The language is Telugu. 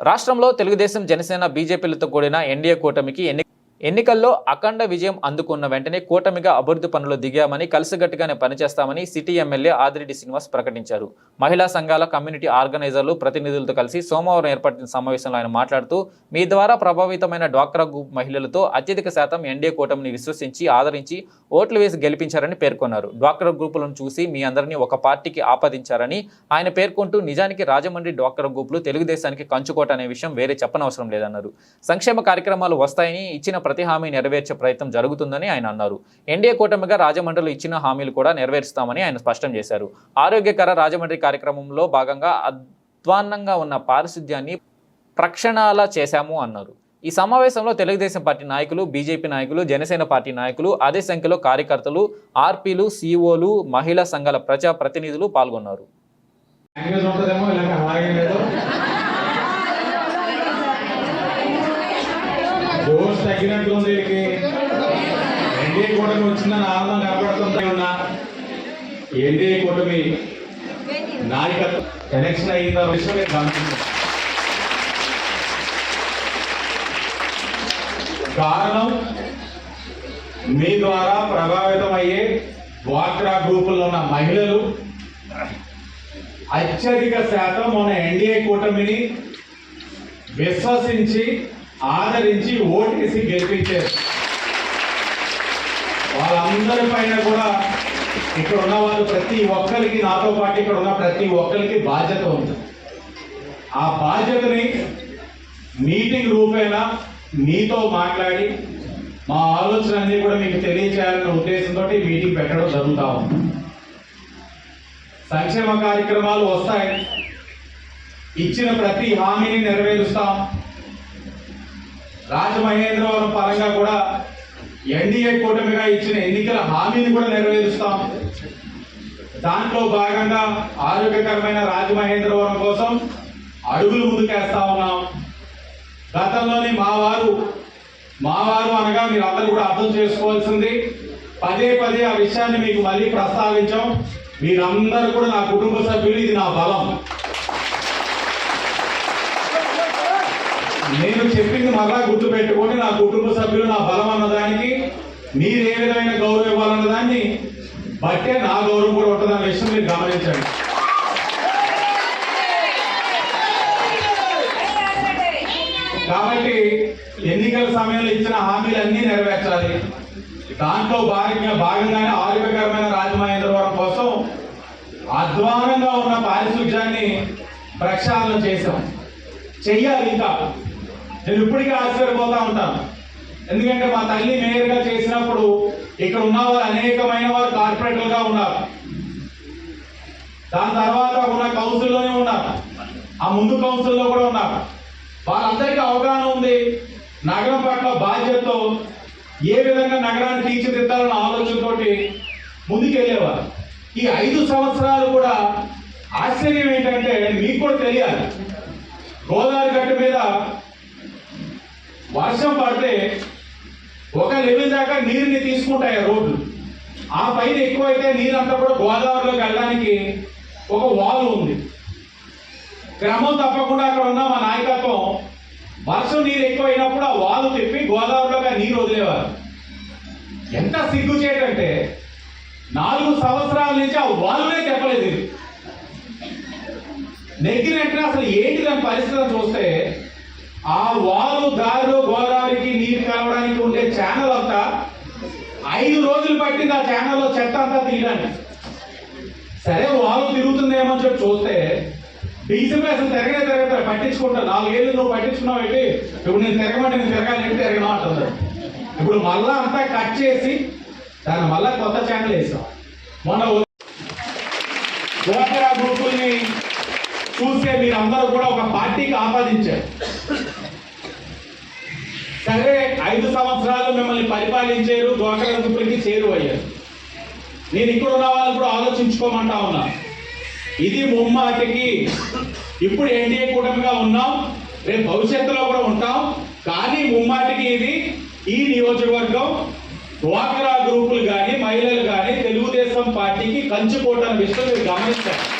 రాష్ట్రంలో తెలుగుదేశం జనసేన బీజేపీలతో కూడిన ఎన్డీఏ కూటమికి ఎన్ని ఎన్నికల్లో అఖండ విజయం అందుకున్న వెంటనే కూటమిగా అభివృద్ధి పనులు దిగామని కలిసిగట్టుగానే పనిచేస్తామని సిటీ ఎమ్మెల్యే ఆదిరెడ్డి శ్రీనివాస్ ప్రకటించారు. మహిళా సంఘాల కమ్యూనిటీ ఆర్గనైజర్లు ప్రతినిధులతో కలిసి సోమవారం ఏర్పడిన సమావేశంలో ఆయన మాట్లాడుతూ మీ ద్వారా ప్రభావితమైన డ్వాక్రా గ్రూప్ మహిళలతో అత్యధిక శాతం ఎన్డీఏ కూటమిని విశ్వసించి ఆదరించి ఓట్లు వేసి గెలిపించారని పేర్కొన్నారు. డ్వాక్రా గ్రూపులను చూసి మీ అందరినీ ఒక పార్టీకి ఆపాదించారని ఆయన పేర్కొంటూ నిజానికి రాజమండ్రి డ్వాక్రా గ్రూపులు తెలుగుదేశానికి కంచుకోట అనే విషయం వేరే చెప్పనవసరం లేదన్నారు. సంక్షేమ కార్యక్రమాలు వస్తాయని ఇచ్చిన ప్రతి హామీ నెరవేర్చే ప్రయత్నం జరుగుతుందని ఆయన అన్నారు. ఎన్డీఏ కూటమిగా రాజమండ్రిలో ఇచ్చిన హామీలు కూడా నెరవేరుస్తామని ఆయన స్పష్టం చేశారు. ఆరోగ్యకర రాజమండ్రి కార్యక్రమంలో భాగంగా అధ్వాన్నంగా ఉన్న పారిశుద్ధ్యాన్ని ప్రక్షణాల చేశాము అన్నారు. ఈ సమావేశంలో తెలుగుదేశం పార్టీ నాయకులు బీజేపీ నాయకులు జనసేన పార్టీ నాయకులు అదే సంఖ్యలో కార్యకర్తలు ఆర్పీలు సిఓలు మహిళా సంఘాల ప్రజా ప్రతినిధులు పాల్గొన్నారు లాంగ్వేజ్ ఉంటుందేమో తగ్గినట్టు ఉంది వీళ్ళకి ఎన్డీఏ కూటమి వచ్చిందని ఆనందం కనపడుతుంది? ఉన్నా ఎన్డీఏ కూటమి నాయకత్వం ఎలక్షన్ అయిన విషయం నేను కారణం మీ ద్వారా ప్రభావితం అయ్యే డ్వాక్రా గ్రూపుల్లో ఉన్న మహిళలు అత్యధిక శాతం మన ఎన్డీఏ కూటమిని విశ్వసించి ఆదరించి ఓటేసి గెలిపించారు. వాళ్ళందరి పైన కూడా ఇక్కడ ఉన్న వాళ్ళు ప్రతి ఒక్కరికి నాతో పాటు ఇక్కడ ఉన్న ప్రతి ఒక్కరికి బాధ్యత ఉంది. ఆ బాధ్యతని మీటింగ్ రూపేణా మీతో మాట్లాడి మా ఆలోచన అన్ని కూడా మీకు తెలియచేయాలన్న ఉద్దేశంతో మీటింగ్ పెట్టడం జరుగుతా ఉంది. సంక్షేమ కార్యక్రమాలు వస్తాయి. ఇచ్చిన ప్రతి హామీని నెరవేరుస్తాం. రాజమహేంద్రవరం పరంగా కూడా ఎన్డీఏ కూటమిగా ఇచ్చిన ఎన్నికల హామీని కూడా నెరవేరుస్తాం. దాంట్లో భాగంగా ఆరోగ్యకరమైన రాజమహేంద్రవరం కోసం అడుగులు ముందుకేస్తా ఉన్నాం. గతంలోని మావారు మావారు అనగా మీరు అందరూ కూడా అర్థం చేసుకోవాల్సింది పదే పదే ఆ విషయాన్ని మీకు మళ్ళీ ప్రస్తావించాం. మీరందరూ కూడా నా కుటుంబ సభ్యులు ఇది నా బలం. నేను చెప్పింది మళ్ళా గుర్తు పెట్టుకొని నా కుటుంబ సభ్యులు నా బలం అన్నదానికి మీరు ఏ విధమైన గౌరవం ఇవ్వాలన్న దాన్ని బట్టే నా గౌరవం కూడా ఉంటుందన్న విషయం మీరు గమనించండి. కాబట్టి ఎన్నికల సమయంలో ఇచ్చిన హామీలన్నీ నెరవేర్చాలి. దాంట్లో భాగంగా భాగంగానే ఆరోగ్యకరమైన రాజమహేంద్రవరం కోసం అధ్వానంగా ఉన్న పారిశుధ్యాన్ని ప్రక్షాళన చేశాం. చెయ్యాలి ఇంకా. నేను ఇప్పటికీ ఆశ్చర్యపోతా ఉంటాను. ఎందుకంటే మా తల్లి మేయర్గా చేసినప్పుడు ఇక్కడ ఉన్న వారు అనేకమైన వారు కార్పొరేటర్గా ఉన్నారు. దాని తర్వాత ఉన్న కౌన్సిల్లోనే ఉన్నారు. ఆ ముందు కౌన్సిల్లో కూడా ఉన్నారు. వారందరికీ అవగాహన ఉంది. నగరం పట్ల బాధ్యతతో ఏ విధంగా నగరాన్ని తీర్చిదిద్దాలన్న ఆలోచనతోటి ముందుకెళ్ళేవారు. ఈ ఐదు సంవత్సరాలు కూడా ఆశ్చర్యం ఏంటంటే మీకు కూడా తెలియాలి. గోదావరి గట్టు మీద వర్షం పడితే ఒక లెవెల్ దాకా నీరుని తీసుకుంటాయి ఆ రోడ్లు. ఆ పైన ఎక్కువైతే నీరంతా కూడా గోదావరిలోకి వెళ్ళడానికి ఒక వాల్ ఉంది. క్రమం తప్పకుండా అక్కడ ఉన్న మా నాయకత్వం వర్షం నీరు ఎక్కువైనప్పుడు ఆ వాలు తిప్పి గోదావరిలోకి నీరు వదిలేవారు. ఎంత సిగ్గు చేయటంటే నాలుగు సంవత్సరాల నుంచి ఆ వాలునే చెప్పలేదు నెగ్గినట్టు అసలు ఏంటి దాని పరిస్థితి చూస్తే ఐదు రోజులు పట్టి ఆ ఛానల్లో చెత్త అంతా తీయడానికి. సరే వాళ్ళు తిరుగుతుందేమో చెప్పి చూస్తే డీసీపీ అసలు తిరగనే తిరగదు పట్టించుకుంటా. నాలుగేళ్ళు నువ్వు పట్టించుకున్నావు ఏంటి? ఇప్పుడు నేను తిరగమంటే నేను తిరగాలి తిరగను అంటుంది. ఇప్పుడు మళ్ళా అంతా కట్ చేసి దాని మళ్ళా కొత్త ఛానల్ వేసాం. మొన్న డ్వాక్రా గ్రూపుల్ని చూస్తే మీరందరూ కూడా ఒక పార్టీకి ఆపాదించారు. సరే ఐదు సంవత్సరాలు మిమ్మల్ని పరిపాలించారు డ్వాక్రా చేరు చేరువయ్యారు నేను ఇక్కడ ఉన్న వాళ్ళు కూడా ఆలోచించుకోమంటా ఉన్నా. ఇది ముమ్మాటికి ఇప్పుడు ఎన్డీఏ కూటమిగా ఉన్నాం రేపు భవిష్యత్తులో కూడా ఉంటాం కానీ ముమ్మాటికి ఇది ఈ నియోజకవర్గం డ్వాక్రా గ్రూపులు కానీ మహిళలు కానీ తెలుగుదేశం పార్టీకి కంచుకోవటం విషయం మీరు గమనించారు